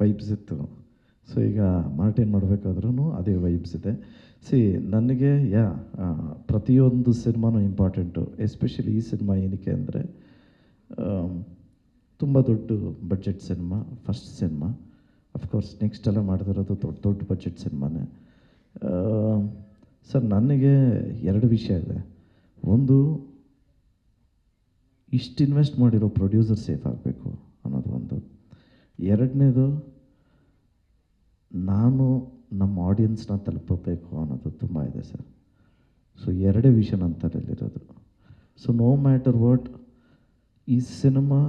Vibes ಇತ್ತು. So ಈಗ Martin ಮಾಡಬೇಕಾದ್ರೂ ಅದೇ ವೈಬ್ಸ್ ಇದೆ. ಸಿ ನನಗೆ, ಯಾ ಪ್ರತಿಯೊಂದು ಸಿನಿಮಾನೂ ಇಂಪಾರ್ಟೆಂಟು ಎಸ್ಪೆಷಲಿ ಈ ಸಿನಿಮಾ ಏನಕ್ಕೆ ಅಂದರೆ ತುಂಬ ದೊಡ್ಡ budget cinema first cinema. Of course next ಎಲ್ಲ ಮಾಡ್ತಿರೋದು ದೊಡ್ಡ ದೊಡ್ಡ ಬಜೆಟ್ ಸಿನಿಮಾನೇ. ಸರ್, ನನಗೆ ಎರಡು ವಿಷಯ ಇದೆ. ಒಂದು, ಇಷ್ಟು ಇನ್ವೆಸ್ಟ್ ಮಾಡಿರೋ ಪ್ರೊಡ್ಯೂಸರ್ ಸೇಫ್ ಎರಡನೇದು, ನಾನು ನಮ್ಮ ಆಡಿಯನ್ಸ್ನ ತಲುಪಬೇಕು ಅನ್ನೋದು ತುಂಬ ಇದೆ ಸರ್. ಸೊ ಎರಡೇ ವಿಷಯ ನನ್ನ ತಲೆಯಲ್ಲಿರೋದು ಸೊ ನೋ ಮ್ಯಾಟರ್ ವಾಟ್ ಈ ಸಿನಿಮಾ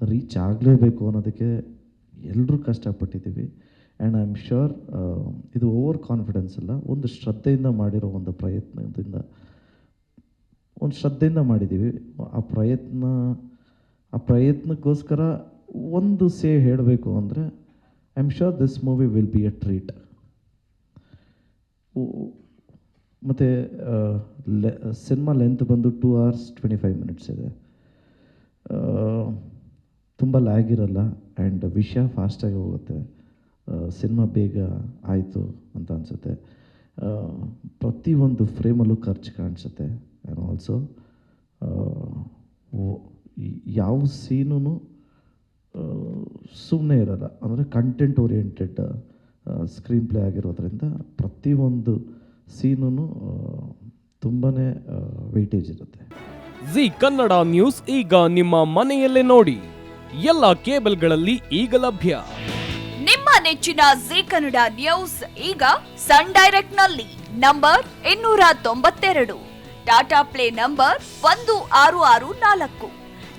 ರೀಚ್ ಆಗಲೇಬೇಕು ಅನ್ನೋದಕ್ಕೆ ಎಲ್ಲರೂ ಕಷ್ಟಪಟ್ಟಿದ್ದೀವಿ. ಆ್ಯಂಡ್ ಐ ಆಮ್ ಶ್ಯೂರ್ ಇದು ಓವರ್ ಕಾನ್ಫಿಡೆನ್ಸ್ ಅಲ್ಲ, ಒಂದು ಶ್ರದ್ಧೆಯಿಂದ ಮಾಡಿರೋ ಒಂದು ಪ್ರಯತ್ನದಿಂದ, ಒಂದು ಶ್ರದ್ಧೆಯಿಂದ ಮಾಡಿದ್ದೀವಿ. ಆ ಪ್ರಯತ್ನ, ಆ ಪ್ರಯತ್ನಕ್ಕೋಸ್ಕರ ಒಂದು ಸೇ ಹೇಳಬೇಕು ಅಂದರೆ I am sure this movie will be a treat ಮತ್ತು ಲೆ ಸಿನಿಮಾ ಲೆಂತ್ ಬಂದು two hours twenty five minutes ಇದೆ ತುಂಬ ಲ್ಯಾಗ್ ಇರಲ್ಲ ಆ್ಯಂಡ್ ವಿಷಯ ಫಾಸ್ಟಾಗಿ ಹೋಗುತ್ತೆ. ಸಿನಿಮಾ ಬೇಗ ಆಯಿತು ಅಂತ ಅನಿಸುತ್ತೆ. ಪ್ರತಿಯೊಂದು ಫ್ರೇಮಲ್ಲೂ ಖರ್ಚು ಕಾಣಿಸುತ್ತೆ. ಆ್ಯಂಡ್ ಆಲ್ಸೋ ಯಾವ ಸೀನೂ ಸುಮ್ಮನೆ ಇರೋಲ್ಲ. ಅಂದರೆ ಕಂಟೆಂಟ್ ಓರಿಯೆಂಟೆಡ್ ಸ್ಕ್ರೀನ್ ಪ್ಲೇ ಆಗಿರೋದ್ರಿಂದ ಪ್ರತಿಯೊಂದು ಸೀನೂ ತುಂಬಾ ವೆಯ್ಟೇಜ್ ಇರುತ್ತೆ. ಜಿ ಕನ್ನಡ ನ್ಯೂಸ್ ಈಗ ನಿಮ್ಮ ಮನೆಯಲ್ಲೇ ನೋಡಿ. ಎಲ್ಲ ಕೇಬಲ್ಗಳಲ್ಲಿ ಈಗ ಲಭ್ಯ. ನಿಮ್ಮ ನೆಚ್ಚಿನ ಜಿ ಕನ್ನಡ ನ್ಯೂಸ್ ಈಗ ಸನ್ ಡೈರೆಕ್ಟ್ನಲ್ಲಿ ನಂಬರ್ ಇನ್ನೂರ ತೊಂಬತ್ತೆರಡು. ಟಾಟಾ ಪ್ಲೇ ನಂಬರ್ ಒಂದು ಆರು ಆರು ನಾಲ್ಕು.